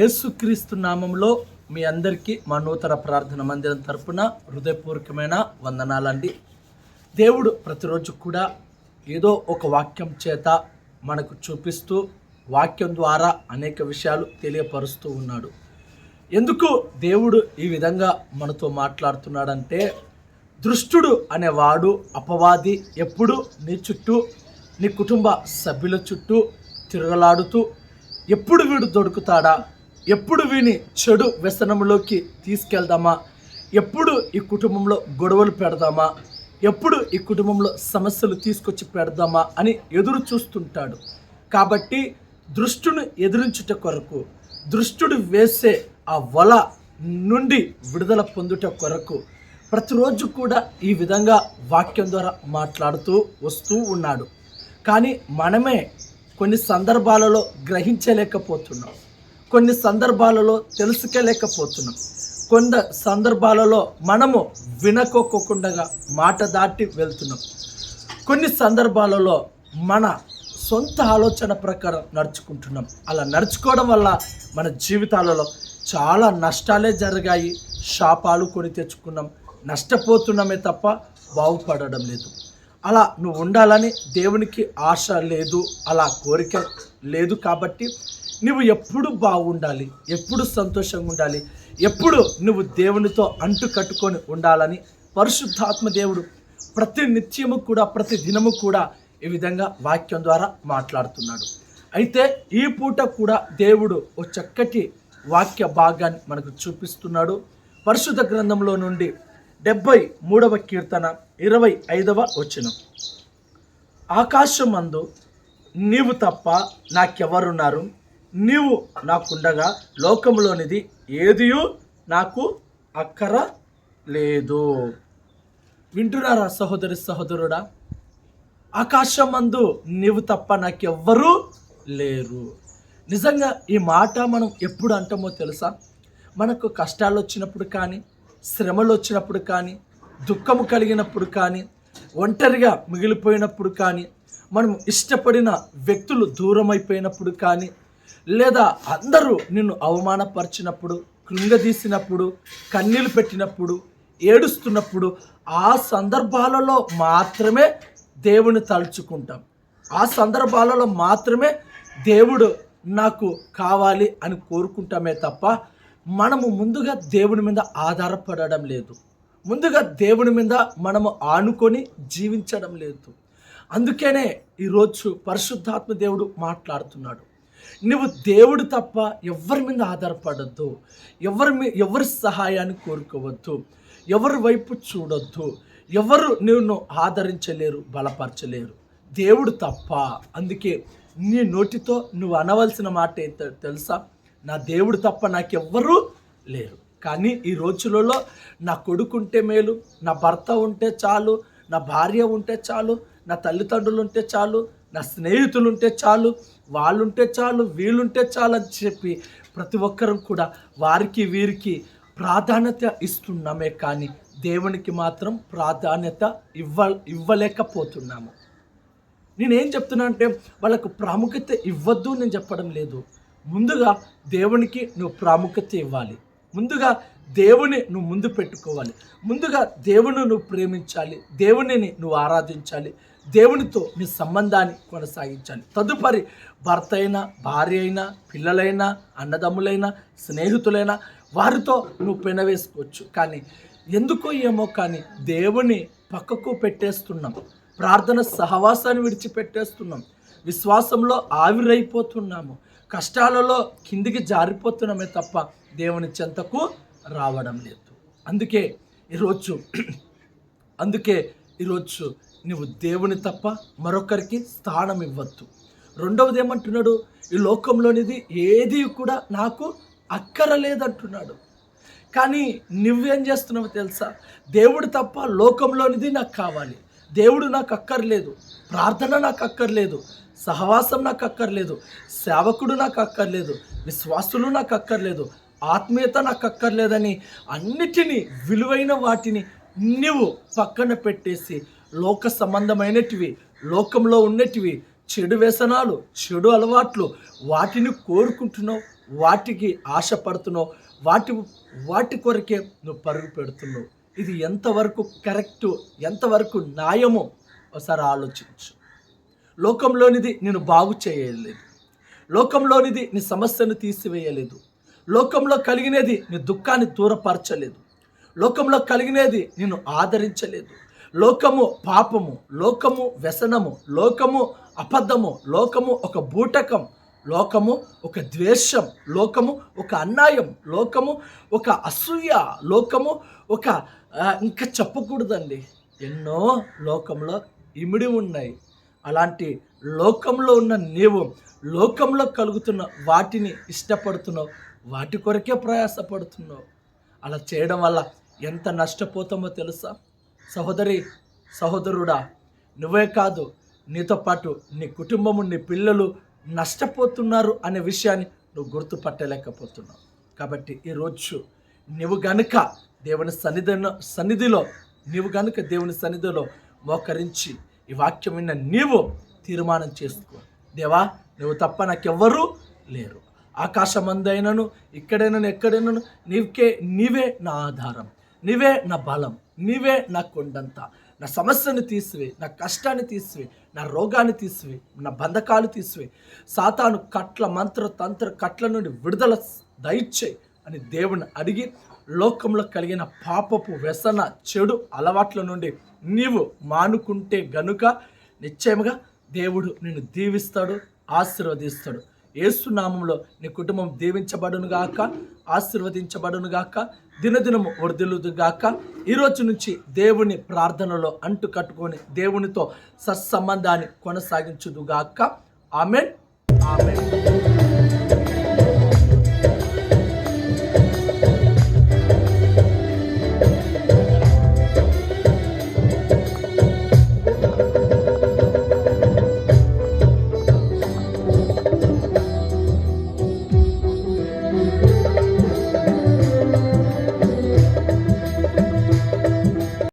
యేసుక్రీస్తు నామంలో మీ అందరికీ మా నూతన ప్రార్థన మందిరం తరపున హృదయపూర్వకమైన వందనాలండి. దేవుడు ప్రతిరోజు కూడా ఏదో ఒక వాక్యం చేత మనకు చూపిస్తూ వాక్యం ద్వారా అనేక విషయాలు తెలియపరుస్తూ ఉన్నాడు. ఎందుకు దేవుడు ఈ విధంగా మనతో మాట్లాడుతున్నాడంటే దృష్టుడు అనేవాడు అపవాది ఎప్పుడు నీ చుట్టూ నీ కుటుంబ సభ్యుల చుట్టూ తిరగలాడుతూ ఎప్పుడు వీడు దొరుకుతాడా? ఎప్పుడు వీని చెడు వ్యసనంలోకి తీసుకెళ్దామా? ఎప్పుడు ఈ కుటుంబంలో గొడవలు పెడదామా? ఎప్పుడు ఈ కుటుంబంలో సమస్యలు తీసుకొచ్చి పెడదామా అని ఎదురు చూస్తుంటాడు. కాబట్టి దృష్టిని ఎదిరించుట కొరకు దృష్టుడు వేసే ఆ వల నుండి విడుదల పొందుట కొరకు ప్రతిరోజు కూడా ఈ విధంగా వాక్యం ద్వారా మాట్లాడుతూ వస్తూ ఉన్నాడు. కానీ మనమే కొన్ని సందర్భాలలో గ్రహించలేకపోతున్నాం. కొన్ని సందర్భాలలో తెలుసుకోలేకపోతున్నాం కొంత సందర్భాలలో మనము వినకోకుండా మాట దాటి వెళ్తున్నాం. కొన్ని సందర్భాలలో మన సొంత ఆలోచన ప్రకారం నడుచుకుంటున్నాం. అలా నడుచుకోవడం వల్ల మన జీవితాలలో చాలా నష్టాలే జరిగాయి. శాపాలు కొని తెచ్చుకున్నాం. నష్టపోతున్నామే తప్ప బాగుపడడం లేదు. అలా నువ్వు ఉండాలని దేవునికి ఆశ లేదు. అలా కోరిక లేదు కాబట్టి నువ్వు ఎప్పుడు బాగుండాలి ఎప్పుడు సంతోషంగా ఉండాలి ఎప్పుడు నువ్వు దేవునితో అంటు కట్టుకొని ఉండాలని పరిశుద్ధాత్మ దేవుడు ప్రతి నిత్యము కూడా ప్రతి దినము కూడా ఈ విధంగా వాక్యం ద్వారా మాట్లాడుతున్నాడు. అయితే ఈ పూట కూడా దేవుడు ఓ చక్కటి వాక్య భాగాన్ని మనకు చూపిస్తున్నాడు. పరిశుద్ధ గ్రంథంలో నుండి డెబ్బై మూడవ కీర్తన ఇరవై ఐదవ వచనం. ఆకాశమందు నీవు తప్ప నాకెవరున్నారు? నీవు నాకుండగా లోకంలోనిది ఏదియు నాకు అక్కర లేదు. వింటున్నారా సహోదరి సహోదరుడా? ఆకాశమందు నీవు తప్ప నాకెవ్వరూ లేరు. నిజంగా ఈ మాట మనం ఎప్పుడు అంటామో తెలుసా? మనకు కష్టాలు వచ్చినప్పుడు కానీ శ్రమలు వచ్చినప్పుడు కానీ దుఃఖము కలిగినప్పుడు కానీ ఒంటరిగా మిగిలిపోయినప్పుడు కానీ మనం ఇష్టపడిన వ్యక్తులు దూరం అయిపోయినప్పుడు కానీ లేదా అందరూ నిన్ను అవమానపరిచినప్పుడు కృంగదీసినప్పుడు కన్నీళ్ళు పెట్టినప్పుడు ఏడుస్తున్నప్పుడు ఆ సందర్భాలలో మాత్రమే దేవుని తలుచుకుంటాం. ఆ సందర్భాలలో మాత్రమే దేవుడు నాకు కావాలి అని కోరుకుంటామే తప్ప మనము ముందుగా దేవుని మీద ఆధారపడడం లేదు. ముందుగా దేవుని మీద మనము ఆనుకొని జీవించడం లేదు. అందుకనే ఈరోజు పరిశుద్ధాత్మ దేవుడు మాట్లాడుతున్నాడు. నువ్వు దేవుడు తప్ప ఎవరి మీద ఆధారపడద్దు. ఎవరి మీ ఎవరి సహాయాన్ని కోరుకోవద్దు. ఎవరి వైపు చూడొద్దు. ఎవరు నిన్ను ఆదరించలేరు బలపరచలేరు. దేవుడు తప్ప. అందుకే నీ నోటితో నువ్వు అనవలసిన మాట ఏంటో తెలుసా? నా దేవుడు తప్ప నాకెవ్వరూ లేరు. కానీ ఈ రోజులలో నా కొడుకు ఉంటే మేలు నా భర్త ఉంటే చాలు నా భార్య ఉంటే చాలు నా తల్లిదండ్రులు ఉంటే చాలు నా స్నేహితులు ఉంటే చాలు వాళ్ళు ఉంటే చాలు వీళ్ళుంటే చాలు అని చెప్పి ప్రతి ఒక్కరం కూడా వారికి వీరికి ప్రాధాన్యత ఇస్తున్నామే కానీ దేవునికి మాత్రం ప్రాధాన్యత ఇవ్వ ఇవ్వలేకపోతున్నాము. నేనేం చెప్తున్నా అంటే వాళ్ళకు ప్రాముఖ్యత ఇవ్వద్దు నేను చెప్పడం లేదు. ముందుగా దేవునికి నువ్వు ప్రాముఖ్యత ఇవ్వాలి. ముందుగా దేవుని నువ్వు ముందు పెట్టుకోవాలి. ముందుగా దేవుని నువ్వు ప్రేమించాలి. దేవునిని నువ్వు ఆరాధించాలి. దేవునితో మీ సంబంధాన్ని కొనసాగించాలి. తదుపరి భర్త అయినా భార్య అయినా పిల్లలైనా అన్నదమ్ములైనా స్నేహితులైనా వారితో నువ్వు పెనవేసుకోవచ్చు. కానీ ఎందుకో ఏమో కానీ దేవుని పక్కకు పెట్టేస్తున్నాం. ప్రార్థన సహవాసాన్ని విడిచిపెట్టేస్తున్నాం. విశ్వాసంలో ఆవిరైపోతున్నాము. కష్టాలలో కిందికి జారిపోతున్నామే తప్ప దేవుని చెంతకు రావడం లేదు. అందుకే ఈరోజు అందుకే ఈరోజు నువ్వు దేవుని తప్ప మరొకరికి స్థానం ఇవ్వద్దు రెండవది ఏమంటున్నాడు ఈ లోకంలోనిది ఏది కూడా నాకు అక్కరలేదంటున్నాడు. కానీ నువ్వేం చేస్తున్నావు తెలుసా? దేవుడు తప్ప లోకంలోనిది నాకు కావాలి. దేవుడు నాకు అక్కర్లేదు. ప్రార్థన నాకు అక్కర్లేదు. సహవాసం నాకు అక్కర్లేదు. సేవకుడు నాకు అక్కర్లేదు. విశ్వాసులు నాకు అక్కర్లేదు. ఆత్మీయత నాకు అక్కర్లేదని అన్నిటినీ విలువైన వాటిని నువ్వు పక్కన పెట్టేసి లోక సంబంధమైనటివి లోకంలో ఉన్నటివి చెడు వ్యసనాలు చెడు అలవాట్లు వాటిని కోరుకుంటున్నావు వాటికి ఆశపడుతున్నావు వాటి వాటి కొరకే నువ్వు పరుగు పెడుతున్నావు. ఇది ఎంతవరకు కరెక్టు ఎంతవరకు న్యాయమో ఒకసారి ఆలోచించు. లోకంలోనిది నేను బాగు చేయలేదు. లోకంలోనిది నీ సమస్యను తీసివేయలేదు. లోకంలో కలిగినది నీ దుఃఖాన్ని దూరపరచలేదు. లోకంలో కలిగినది నిన్ను ఆదరించలేదు. లోకము పాపము లోకము వ్యసనము లోకము అబద్ధము లోకము ఒక బూటకం లోకము ఒక ద్వేషం లోకము ఒక అన్యాయం లోకము ఒక అసూయ లోకము ఒక ఇంకా చెప్పకూడదండి. ఎన్నో లోకంలో ఇమిడి ఉన్నాయి. అలాంటి లోకంలో ఉన్న నీవు లోకంలో కలుగుతున్న వాటిని ఇష్టపడుతున్నావు వాటి కొరకే ప్రయాసపడుతున్నావు. అలా చేయడం వల్ల ఎంత నష్టపోతామో తెలుసా? సహోదరి సహోదరుడా నువ్వే కాదు నీతో పాటు నీ కుటుంబము నీ పిల్లలు నష్టపోతున్నారు అనే విషయాన్ని నువ్వు గుర్తుపట్టలేకపోతున్నావు. కాబట్టి ఈరోజు నువ్వు గనుక దేవుని సన్నిధి సన్నిధిలో నీవు గనుక దేవుని సన్నిధిలో మోకరించి ఈ వాక్యం విన్న నీవు తీర్మానం చేసుకో. దేవా నువ్వు తప్ప నాకెవ్వరూ లేరు. ఆకాశమందైనను ఇక్కడైనను ఎక్కడైనను నీకే నీవే నా ఆధారం. నీవే నా బలం నీవే నా కొండంత. నా సమస్యను తీసివే నా కష్టాన్ని తీసివే నా రోగాన్ని తీసివే నా బంధకాలు తీసివే. సాతాను కట్ల మంత్ర తంత్ర కట్ల నుండి విడుదల దయచేయి అని దేవుని అడిగి లోకంలో కలిగిన పాపపు వ్యసన చెడు అలవాట్ల నుండి నీవు మానుకుంటే గనుక నిశ్చయముగా దేవుడు నిన్ను దీవిస్తాడు ఆశీర్వదిస్తాడు. ఏసునామంలో నీ కుటుంబం దీవించబడును గాక ఆశీర్వదించబడును గాక దినదినము వర్ధిల్లుదు గాక ఈరోజు నుంచి దేవుని ప్రార్థనలో అంటు కట్టుకొని దేవునితో సత్సంబంధాన్ని కొనసాగించుదుగాక. ఆమెన్. ఆమెన్.